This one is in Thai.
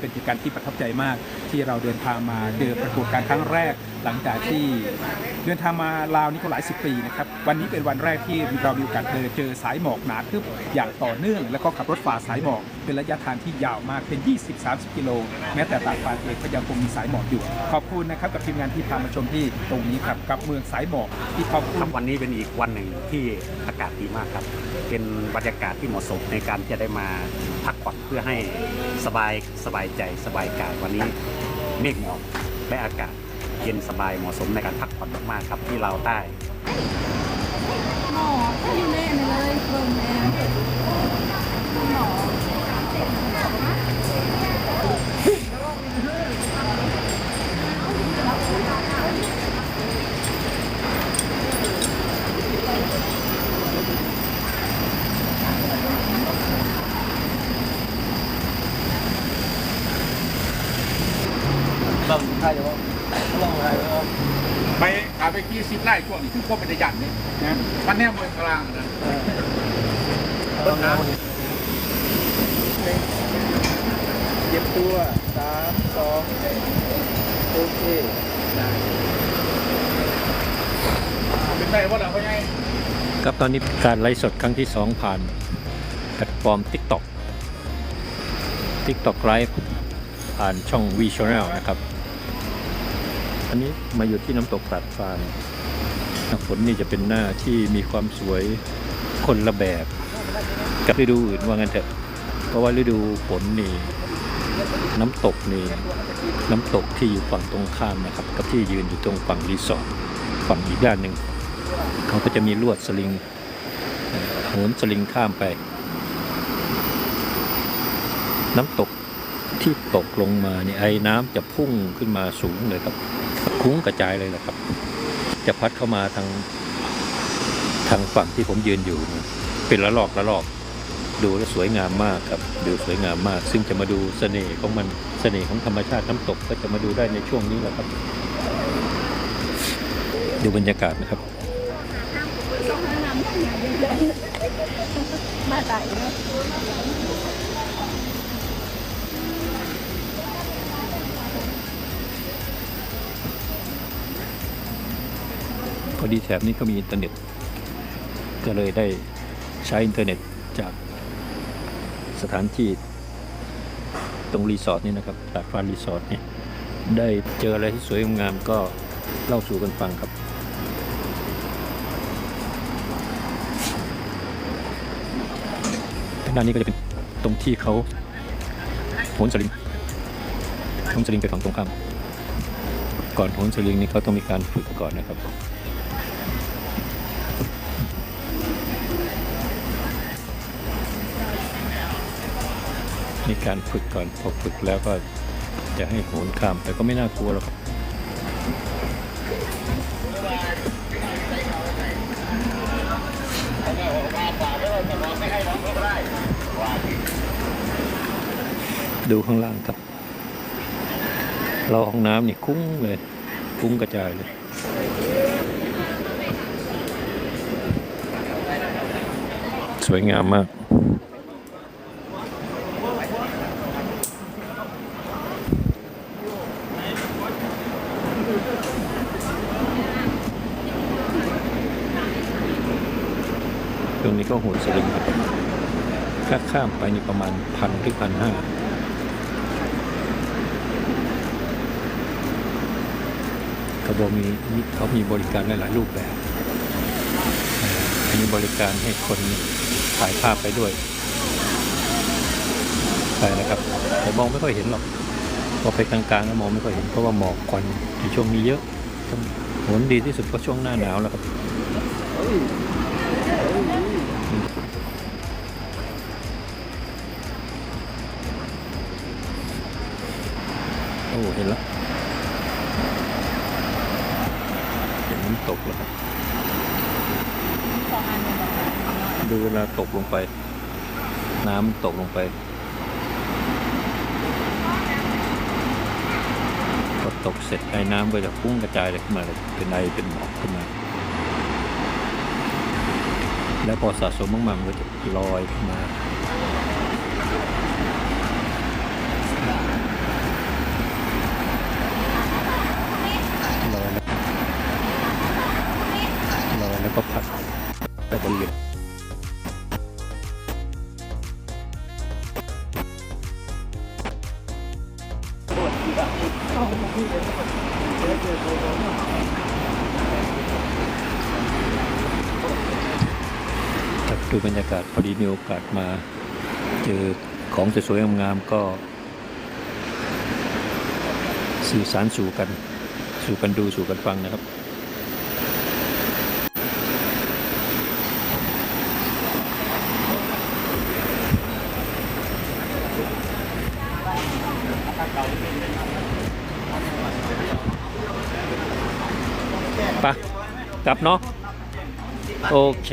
เป็นกิจการที่ประทับใจมากที่เราเดินทางมาเดินประกวดการครั้งแรก หลังจากที่เดินทางมาลาวนี่ก็หลายสิบปีนะครับ วันนี้เป็นวันแรกที่เรามีโอกาสเจอเจอสายหมอกหนาทึบอย่างต่อเนื่อง แล้วก็ขับรถฝ่าสายหมอก เป็นระยะทางที่ยาวมากเป็น 20-30 กิโล แม้แต่ตากฟ้าเองก็ยังคงมีสายหมอกอยู่ ขอบคุณนะครับกับทีมงานที่พามาชมที่ตรงนี้ครับกับเมืองสายหมอกที่ขอบคุณวันนี้เป็นอีกวันหนึ่งที่อากาศดีมากครับ เป็นบรรยากาศที่เหมาะสมในการที่จะได้มาพักผ่อนเพื่อให้สบายสบายใจสบายกายวันนี้เมฆหมอกและอากาศ เย็นสบายเหมาะสมในการพักผ่อนมากๆครับที่เราวใต้หมอถ้าอยู่เล่นเลยเบิ่งแม่หมอไปขายไปกี่สิบไร่ช่วงนี้คือพวกเป็นยันนี่นะมันแน่เมืองกลางนะต้นน้ำเตรียมตัวสามสองโอเคเป็นไงว่าเราเขาไงครับตอนนี้การไลฟ์สดครั้งที่ 2 ผ่านแพลตฟอร์ม TikTok TikTok Live ผ่านช่อง V Channel นะครับ อันนี้มาอยู่ที่น้ำตกตัดฟานหน้าฝนนี่จะเป็นหน้าที่มีความสวยคนละแบบ กับฤดูอื่นว่างั้นเถอะ เพราะว่าฤดูฝนนี่น้ำตกนี่น้ำตกที่อยู่ฝั่งตรงข้ามนะครับ กับที่ยืนอยู่ตรงฝั่งรีสอร์ทฝั่งอีกด้านหนึ่งเขาก็จะมีลวดสลิงโหนสลิงข้ามไป น้ำตก ที่ตกลงมาเนี่ยไอ้น้ำจะพุ่งขึ้นมาสูงเลยครับ คุ้งกระจายเลยแหละครับ จะพัดเข้ามาทางทางฝั่งที่ผมยืนอยู่ เป็นละลอกละลอกดูแล้วสวยงามมากครับดูสวยงามมาก ซึ่งจะมาดูเสน่ห์ของมันเสน่ห์ของธรรมชาติน้ำตกก็จะมาดูได้ในช่วงนี้แหละครับ ดูบรรยากาศนะครับต้องแนะนำอย่างเดียวมาไต่ ดีแถบนี้ก็มีอินเทอร์เน็ต ก็เลยได้ใช้อินเทอร์เน็ตจากสถานที่ตรงรีสอร์ทนี่นะครับตากฟ้ารีสอร์ทเนี่ยได้เจออะไรที่สวยงามก็เล่าสู่กันฟังครับ ทางด้านนี้ก็จะเป็นตรงที่เขาโหนสลิงโหนสลิงไปฝั่งตรงข้าม ก่อนโหนสลิงนี่เขาต้องมีการฝึกก่อนนะครับ มีการฝึกก่อนพอฝึกแล้วก็จะให้โหนข้ามแต่ก็ไม่น่ากลัวหรอกดูข้างล่างครับ เราห้องน้ำนี่คุ้งเลย คุ้งกระจายเลยสวยงามมาก รงนี้ก็โหนสลิงครับถ้าข้ามไปนี่ประมาณพันถึงพันห้าเขาบอกมีเขามีบริการหลายรูปแบบอ่อมีบริการให้คนถ่ายภาพไปด้วยไปนะครับแต่มองไม่ค่อยเห็นหรอกพอไปกลางๆก็มองไม่ค่อยเห็นเพราะว่าหมอกควันในช่วงนี้เยอะต้องโหนดีที่สุดก็ช่วงหน้าหนาวแล้วครับ โอ้เห็นแล้วเห็นน้ำตกแล้วครับดูเวลาตกลงไป น้ำตกลงไป พอตกเสร็จไอ้น้ำก็จะพุ่งกระจายเลยขึ้นมาเลยเป็นไอเป็นหมอกขึ้นมา แล้วพอสะสมมากๆมันก็จะลอยขึ้นมา ครับดูบรรยากาศพอดีมีโอกาสมาเจอของสวยๆงามๆก็ สื่อสารสู่กัน สู่กันดูสู่กันฟังนะครับ ปะกลับเนาะโอเค